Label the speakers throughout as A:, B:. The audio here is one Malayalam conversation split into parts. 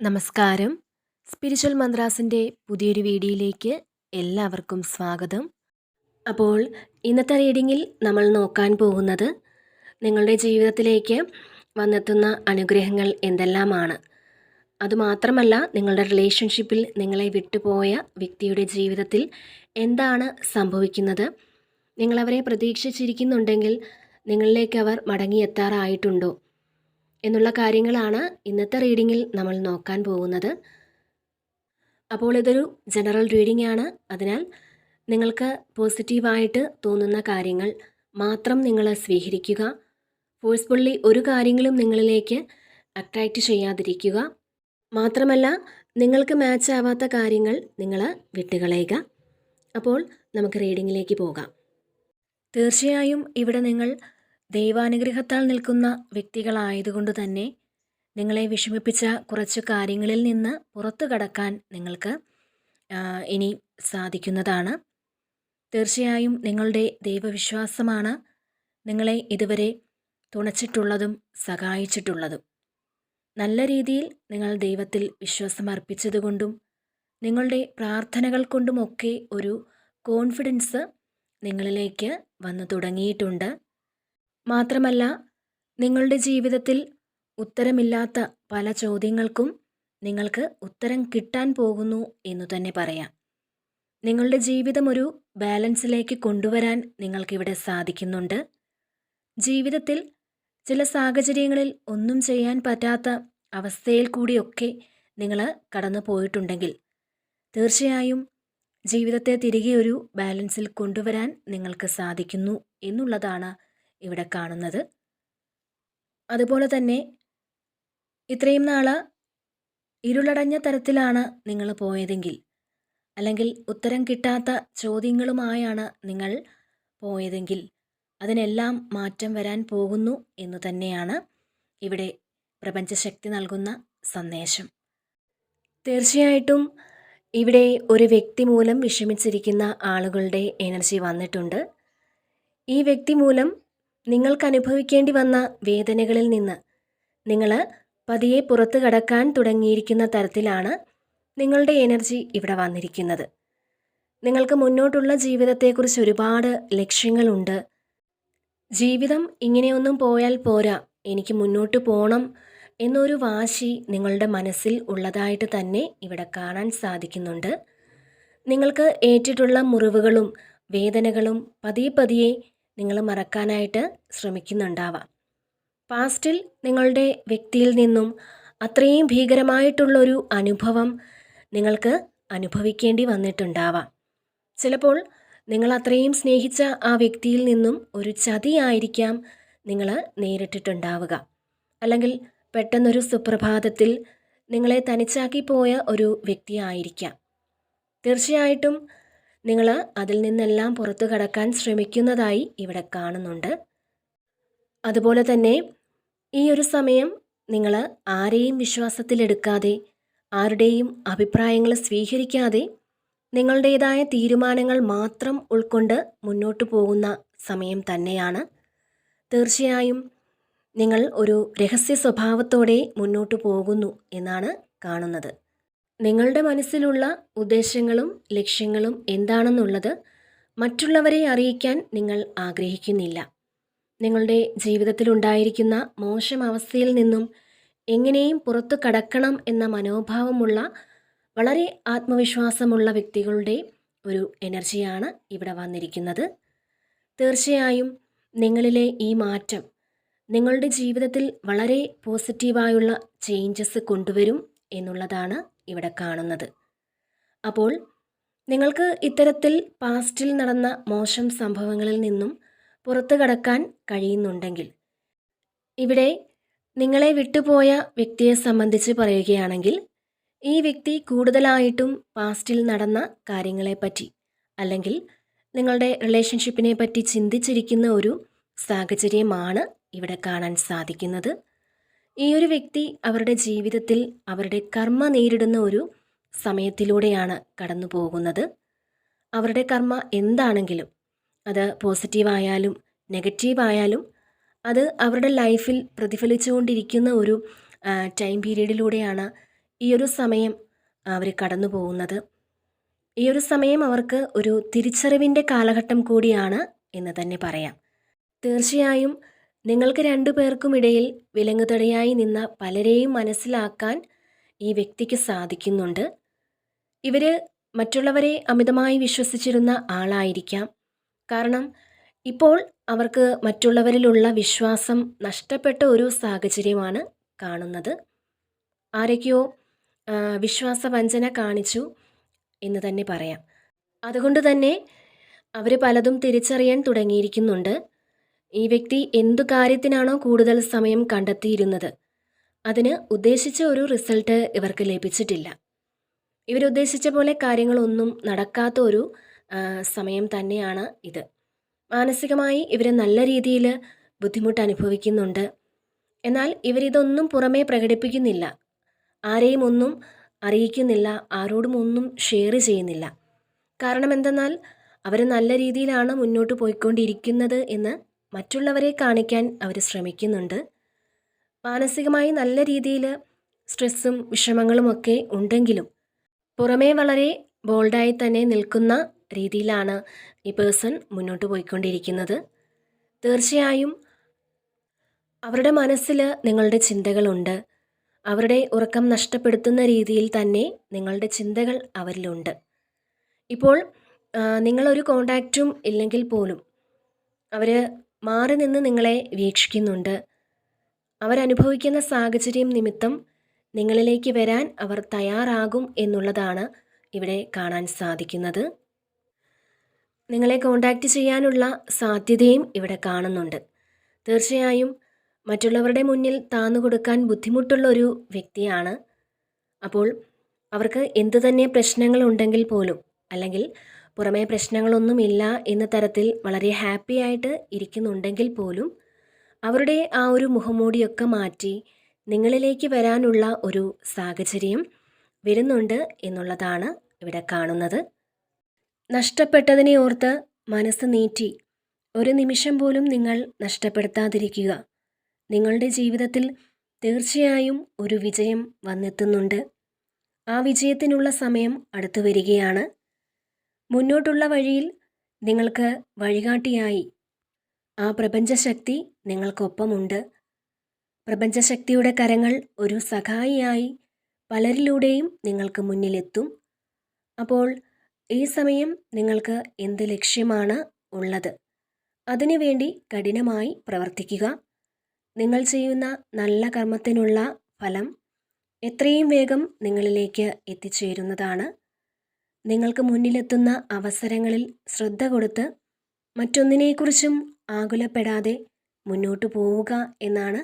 A: നമസ്കാരം. സ്പിരിച്വൽ മന്ത്രാസിന്റെ പുതിയൊരു വീഡിയോയിലേക്ക് എല്ലാവർക്കും സ്വാഗതം. അപ്പോൾ ഇന്നത്തെ റീഡിങ്ങിൽ നമ്മൾ നോക്കാൻ പോകുന്നത് നിങ്ങളുടെ ജീവിതത്തിലേക്ക് വന്നെത്തുന്ന അനുഗ്രഹങ്ങൾ എന്തെല്ലാമാണ്? അതുമാത്രമല്ല നിങ്ങളുടെ റിലേഷൻഷിപ്പിൽ നിങ്ങളെ വിട്ടുപോയ വ്യക്തിയുടെ ജീവിതത്തിൽ എന്താണ് സംഭവിക്കുന്നത്? നിങ്ങളവരെ പ്രതീക്ഷിച്ചിരിക്കുന്നുണ്ടെങ്കിൽ നിങ്ങളിലേക്ക് അവർ മടങ്ങിയെത്താറായിട്ടുണ്ടോ? എന്നുള്ള കാര്യങ്ങളാണ് ഇന്നത്തെ റീഡിങ്ങിൽ നമ്മൾ നോക്കാൻ പോകുന്നത്. അപ്പോൾ ഇതൊരു ജനറൽ റീഡിംഗ് ആണ് അതിനാൽ നിങ്ങൾക്ക് പോസിറ്റീവായിട്ട് തോന്നുന്ന കാര്യങ്ങൾ മാത്രം നിങ്ങൾ സ്വീകരിക്കുക. ഫോഴ്സ്ഫുള്ളി ഒരു കാര്യങ്ങളും നിങ്ങളിലേക്ക് അട്രാക്റ്റ് ചെയ്യാതിരിക്കുക. മാത്രമല്ല നിങ്ങൾക്ക് മാച്ച് ആവാത്ത കാര്യങ്ങൾ നിങ്ങൾ വിട്ടുകളയുക. അപ്പോൾ നമുക്ക് റീഡിങ്ങിലേക്ക് പോകാം. തീർച്ചയായും ഇവിടെ നിങ്ങൾ ദൈവാനുഗ്രഹത്താൽ നിൽക്കുന്ന വ്യക്തികളായതുകൊണ്ട് തന്നെ നിങ്ങളെ വിഷമിപ്പിച്ച കുറച്ച് കാര്യങ്ങളിൽ നിന്ന് പുറത്തു കടക്കാൻ നിങ്ങൾക്ക് ഇനി സാധിക്കുന്നതാണ്. തീർച്ചയായും നിങ്ങളുടെ ദൈവവിശ്വാസമാണ് നിങ്ങളെ ഇതുവരെ തുണച്ചിട്ടുള്ളതും സഹായിച്ചിട്ടുള്ളതും. നല്ല രീതിയിൽ നിങ്ങൾ ദൈവത്തിൽ വിശ്വാസം അർപ്പിച്ചതുകൊണ്ടും നിങ്ങളുടെ പ്രാർത്ഥനകൾ കൊണ്ടുമൊക്കെ ഒരു കോൺഫിഡൻസ് നിങ്ങളിലേക്ക് വന്നു തുടങ്ങിയിട്ടുണ്ട്. മാത്രമല്ല നിങ്ങളുടെ ജീവിതത്തിൽ ഉത്തരമില്ലാത്ത പല ചോദ്യങ്ങൾക്കും നിങ്ങൾക്ക് ഉത്തരം കിട്ടാൻ പോകുന്നു എന്നു തന്നെ പറയാം. നിങ്ങളുടെ ജീവിതം ഒരു ബാലൻസിലേക്ക് കൊണ്ടുവരാൻ നിങ്ങൾക്കിവിടെ സാധിക്കുന്നുണ്ട്. ജീവിതത്തിൽ ചില സാഹചര്യങ്ങളിൽ ഒന്നും ചെയ്യാൻ പറ്റാത്ത അവസ്ഥയിൽ കൂടിയൊക്കെ നിങ്ങൾ കടന്നു പോയിട്ടുണ്ടെങ്കിൽ തീർച്ചയായും ജീവിതത്തെ തിരികെ ഒരു ബാലൻസിൽ കൊണ്ടുവരാൻ നിങ്ങൾക്ക് സാധിക്കുന്നു എന്നുള്ളതാണ് ഇവിടെ കാണുന്നത്. അതുപോലെ തന്നെ ഇത്രയും നാൾ ഇരുളടഞ്ഞ തരത്തിലാണ് നിങ്ങൾ പോയതെങ്കിൽ അല്ലെങ്കിൽ ഉത്തരം കിട്ടാത്ത ചോദ്യങ്ങളുമായാണ് നിങ്ങൾ പോയതെങ്കിൽ അതിനെല്ലാം മാറ്റം വരാൻ പോകുന്നു എന്ന് തന്നെയാണ് ഇവിടെ പ്രപഞ്ചശക്തി നൽകുന്ന സന്ദേശം. തീർച്ചയായിട്ടും ഇവിടെ ഒരു വ്യക്തി മൂലം വിഷമിച്ചിരിക്കുന്ന ആളുകളുടെ എനർജി വന്നിട്ടുണ്ട്. ഈ വ്യക്തി മൂലം നിങ്ങൾക്ക് അനുഭവിക്കേണ്ടി വന്ന വേദനകളിൽ നിന്ന്. നിങ്ങൾ പതിയെ പുറത്തു കടക്കാൻ തുടങ്ങിയിരിക്കുന്ന തരത്തിലാണ് നിങ്ങളുടെ എനർജി ഇവിടെ വന്നിരിക്കുന്നത്. നിങ്ങൾക്ക് മുന്നോട്ടുള്ള ജീവിതത്തെക്കുറിച്ച് ഒരുപാട് ലക്ഷ്യങ്ങളുണ്ട്. ജീവിതം ഇങ്ങനെയൊന്നും പോയാൽ പോരാ എനിക്ക് മുന്നോട്ട് പോകണം എന്നൊരു വാശി നിങ്ങളുടെ മനസ്സിൽ ഉള്ളതായിട്ട് തന്നെ ഇവിടെ കാണാൻ സാധിക്കുന്നുണ്ട്. നിങ്ങൾക്ക് ഏറ്റിട്ടുള്ള മുറിവുകളും വേദനകളും പതിയെ പതിയെ നിങ്ങൾ മറക്കാനായിട്ട് ശ്രമിക്കുന്നുണ്ടാവാം. പാസ്റ്റിൽ നിങ്ങളുടെ വ്യക്തിയിൽ നിന്നും അത്രയും ഭീകരമായിട്ടുള്ളൊരു അനുഭവം നിങ്ങൾക്ക് അനുഭവിക്കേണ്ടി വന്നിട്ടുണ്ടാവാം. ചിലപ്പോൾ നിങ്ങൾ അത്രയും സ്നേഹിച്ച ആ വ്യക്തിയിൽ നിന്നും ഒരു ചതിയായിരിക്കാം നിങ്ങൾ നേരിട്ടിട്ടുണ്ടാവുക. അല്ലെങ്കിൽ പെട്ടെന്നൊരു സുപ്രഭാതത്തിൽ നിങ്ങളെ തനിച്ചാക്കി പോയ ഒരു വ്യക്തിയായിരിക്കാം തീർച്ചയായിട്ടും നിങ്ങൾ അതിൽ നിന്നെല്ലാം പുറത്തു കടക്കാൻ ശ്രമിക്കുന്നതായി ഇവിടെ കാണുന്നുണ്ട്. അതുപോലെ തന്നെ ഈ ഒരു സമയം നിങ്ങൾ ആരെയും വിശ്വാസത്തിലെടുക്കാതെ ആരുടെയും അഭിപ്രായങ്ങൾ സ്വീകരിക്കാതെ നിങ്ങളുടേതായ തീരുമാനങ്ങൾ മാത്രം ഉൾക്കൊണ്ട് മുന്നോട്ട് പോകുന്ന സമയം തന്നെയാണ്. തീർച്ചയായും നിങ്ങൾ ഒരു രഹസ്യ സ്വഭാവത്തോടെ മുന്നോട്ട് പോകുന്നു എന്നാണ് കാണുന്നത്. നിങ്ങളുടെ മനസ്സിലുള്ള ഉദ്ദേശങ്ങളും ലക്ഷ്യങ്ങളും എന്താണെന്നുള്ളത് മറ്റുള്ളവരെ അറിയിക്കാൻ നിങ്ങൾ ആഗ്രഹിക്കുന്നില്ല. നിങ്ങളുടെ ജീവിതത്തിലുണ്ടായിരിക്കുന്ന മോശം അവസ്ഥയിൽ നിന്നും എങ്ങനെയും പുറത്തു കടക്കണം എന്ന മനോഭാവമുള്ള വളരെ ആത്മവിശ്വാസമുള്ള വ്യക്തികളുടെ ഒരു എനർജിയാണ് ഇവിടെ വന്നിരിക്കുന്നത്. തീർച്ചയായും നിങ്ങളിലെ ഈ മാറ്റം നിങ്ങളുടെ ജീവിതത്തിൽ വളരെ പോസിറ്റീവായുള്ള ചേഞ്ചസ് കൊണ്ടുവരും എന്നുള്ളതാണ് ഇവിടെ കാണുന്നത്. അപ്പോൾ നിങ്ങൾക്ക് ഇത്തരത്തിൽ പാസ്റ്റിൽ നടന്ന മോശം സംഭവങ്ങളിൽ നിന്നും പുറത്തു കടക്കാൻ കഴിയുന്നുണ്ടെങ്കിൽ ഇവിടെ നിങ്ങളെ വിട്ടുപോയ വ്യക്തിയെ സംബന്ധിച്ച് പറയുകയാണെങ്കിൽ ഈ വ്യക്തി കൂടുതലായിട്ടും പാസ്റ്റിൽ നടന്ന കാര്യങ്ങളെപ്പറ്റി അല്ലെങ്കിൽ നിങ്ങളുടെ റിലേഷൻഷിപ്പിനെ പറ്റി ചിന്തിച്ചിരിക്കുന്ന ഒരു സാഹചര്യമാണ് ഇവിടെ കാണാൻ സാധിക്കുന്നത്. ഈ ഒരു വ്യക്തി അവരുടെ ജീവിതത്തിൽ അവരുടെ കർമ്മ നേരിടുന്ന ഒരു സമയത്തിലൂടെയാണ് കടന്നു പോകുന്നത് അവരുടെ കർമ്മ എന്താണെങ്കിലും അത് പോസിറ്റീവായാലും നെഗറ്റീവായാലും അത് അവരുടെ ലൈഫിൽ പ്രതിഫലിച്ചുകൊണ്ടിരിക്കുന്ന ഒരു ടൈം പീരീഡിലൂടെയാണ് ഈ ഒരു സമയം അവർ കടന്നു പോകുന്നത് ഈ ഒരു സമയം അവർക്ക് ഒരു തിരിച്ചറിവിന്റെ കാലഘട്ടം കൂടിയാണ് എന്ന് തന്നെ പറയാം. തീർച്ചയായും നിങ്ങൾക്ക് രണ്ടു പേർക്കുമിടയിൽ വിലങ്ങുതടിയായി നിന്ന പലരെയും മനസ്സിലാക്കാൻ ഈ വ്യക്തിക്ക് സാധിക്കുന്നുണ്ട്. ഇവർ മറ്റുള്ളവരെ അമിതമായി വിശ്വസിച്ചിരുന്ന ആളായിരിക്കാം. കാരണം ഇപ്പോൾ അവർക്ക് മറ്റുള്ളവരിലുള്ള വിശ്വാസം നഷ്ടപ്പെട്ട ഒരു സാഹചര്യമാണ് കാണുന്നത്. ആരൊക്കെയോ വിശ്വാസ വിശ്വാസവഞ്ചന കാണിച്ചു എന്ന് തന്നെ പറയാം. അതുകൊണ്ട് തന്നെ അവർ പലതും തിരിച്ചറിയാൻ തുടങ്ങിയിരിക്കുന്നുണ്ട്. ഈ വ്യക്തി എന്തു കാര്യത്തിനാണോ കൂടുതൽ സമയം കണ്ടെത്തിയിരുന്നത്? അതിന് ഉദ്ദേശിച്ച ഒരു റിസൾട്ട് ഇവർക്ക് ലഭിച്ചിട്ടില്ല. ഇവരുദ്ദേശിച്ച പോലെ കാര്യങ്ങളൊന്നും നടക്കാത്ത ഒരു സമയം തന്നെയാണ് ഇത്. മാനസികമായി ഇവർ നല്ല രീതിയിൽ ബുദ്ധിമുട്ട് അനുഭവിക്കുന്നുണ്ട്. എന്നാൽ ഇവരിതൊന്നും പുറമേ പ്രകടിപ്പിക്കുന്നില്ല. ആരെയും ഒന്നും അറിയിക്കുന്നില്ല ആരോടും ഒന്നും ഷെയർ ചെയ്യുന്നില്ല. കാരണം എന്തെന്നാൽ അവർ നല്ല രീതിയിലാണ് മുന്നോട്ട് പോയിക്കൊണ്ടിരിക്കുന്നത് എന്ന് മറ്റുള്ളവരെ കാണിക്കാൻ അവർ ശ്രമിക്കുന്നുണ്ട്. മാനസികമായി നല്ല രീതിയിൽ സ്ട്രെസ്സും വിഷമങ്ങളുമൊക്കെ ഉണ്ടെങ്കിലും പുറമേ വളരെ ബോൾഡായി തന്നെ നിൽക്കുന്ന രീതിയിലാണ് ഈ പേഴ്സൺ മുന്നോട്ട് പോയിക്കൊണ്ടിരിക്കുന്നത്. തീർച്ചയായും അവരുടെ മനസ്സിൽ നിങ്ങളുടെ ചിന്തകളുണ്ട്. അവരുടെ ഉറക്കം നഷ്ടപ്പെടുത്തുന്ന രീതിയിൽ തന്നെ നിങ്ങളുടെ ചിന്തകൾ അവരിലുണ്ട്. ഇപ്പോൾ നിങ്ങളൊരു കോണ്ടാക്റ്റും ഇല്ലെങ്കിൽ പോലും അവർ മാറി നിന്ന് നിങ്ങളെ വീക്ഷിക്കുന്നുണ്ട്. അവരനുഭവിക്കുന്ന സാഹചര്യം നിമിത്തം നിങ്ങളിലേക്ക് വരാൻ അവർ തയ്യാറാകും എന്നുള്ളതാണ് ഇവിടെ കാണാൻ സാധിക്കുന്നത്. നിങ്ങളെ കോണ്ടാക്റ്റ് ചെയ്യാനുള്ള സാധ്യതയും ഇവിടെ കാണുന്നുണ്ട്. തീർച്ചയായും മറ്റുള്ളവരുടെ മുന്നിൽ താന്നു കൊടുക്കാൻ ബുദ്ധിമുട്ടുള്ള ഒരു വ്യക്തിയാണ്. അപ്പോൾ അവർക്ക് എന്തു തന്നെ പ്രശ്നങ്ങളുണ്ടെങ്കിൽ പോലും അല്ലെങ്കിൽ പുറമേ പ്രശ്നങ്ങളൊന്നുമില്ല എന്ന തരത്തിൽ വളരെ ഹാപ്പി ആയിട്ട് ഇരിക്കുന്നുണ്ടെങ്കിൽ പോലും അവരുടെ ആ ഒരു മുഖംമൂടിയൊക്കെ മാറ്റി നിങ്ങളിലേക്ക് വരാനുള്ള ഒരു സാഹചര്യം വരുന്നുണ്ട് എന്നുള്ളതാണ് ഇവിടെ കാണുന്നത്. നഷ്ടപ്പെട്ടതിനെ ഓർത്ത് മനസ്സ് നീറ്റി ഒരു നിമിഷം പോലും നിങ്ങൾ നഷ്ടപ്പെടുത്താതിരിക്കുക. നിങ്ങളുടെ ജീവിതത്തിൽ തീർച്ചയായും ഒരു വിജയം വന്നെത്തുന്നുണ്ട്. ആ വിജയത്തിനുള്ള സമയം അടുത്തു വരികയാണ്. മുന്നോട്ടുള്ള വഴിയിൽ നിങ്ങൾക്ക് വഴികാട്ടിയായി. ആ പ്രപഞ്ചശക്തി നിങ്ങൾക്കൊപ്പമുണ്ട്. പ്രപഞ്ചശക്തിയുടെ കരങ്ങൾ ഒരു സഹായിയായി പലരിലൂടെയും നിങ്ങൾക്ക് മുന്നിലെത്തും. അപ്പോൾ ഈ സമയം നിങ്ങൾക്ക് എന്ത് ലക്ഷ്യമാണ് ഉള്ളത്? അതിനുവേണ്ടി കഠിനമായി പ്രവർത്തിക്കുക. നിങ്ങൾ ചെയ്യുന്ന നല്ല കർമ്മത്തിനുള്ള ഫലം എത്രയും വേഗം നിങ്ങളിലേക്ക് എത്തിച്ചേരുന്നതാണ്. നിങ്ങൾക്ക് മുന്നിലെത്തുന്ന അവസരങ്ങളിൽ ശ്രദ്ധ കൊടുത്ത് മറ്റൊന്നിനെക്കുറിച്ചും ആകുലപ്പെടാതെ മുന്നോട്ടു പോവുക എന്നാണ്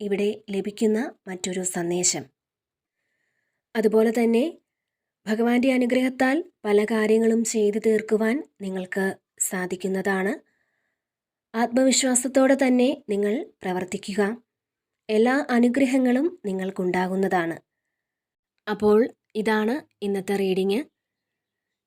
A: ഇവിടെ ലഭിക്കുന്ന മറ്റൊരു സന്ദേശം. അതുപോലെ തന്നെ ഭഗവാന്റെ അനുഗ്രഹത്താൽ പല കാര്യങ്ങളും ചെയ്തു തീർക്കുവാൻ നിങ്ങൾക്ക് സാധിക്കുന്നതാണ്. ആത്മവിശ്വാസത്തോടെ തന്നെ നിങ്ങൾ പ്രവർത്തിക്കുക. എല്ലാ അനുഗ്രഹങ്ങളും നിങ്ങൾക്കുണ്ടാകുന്നതാണ്. അപ്പോൾ ഇതാണ് ഇന്നത്തെ റീഡിങ്.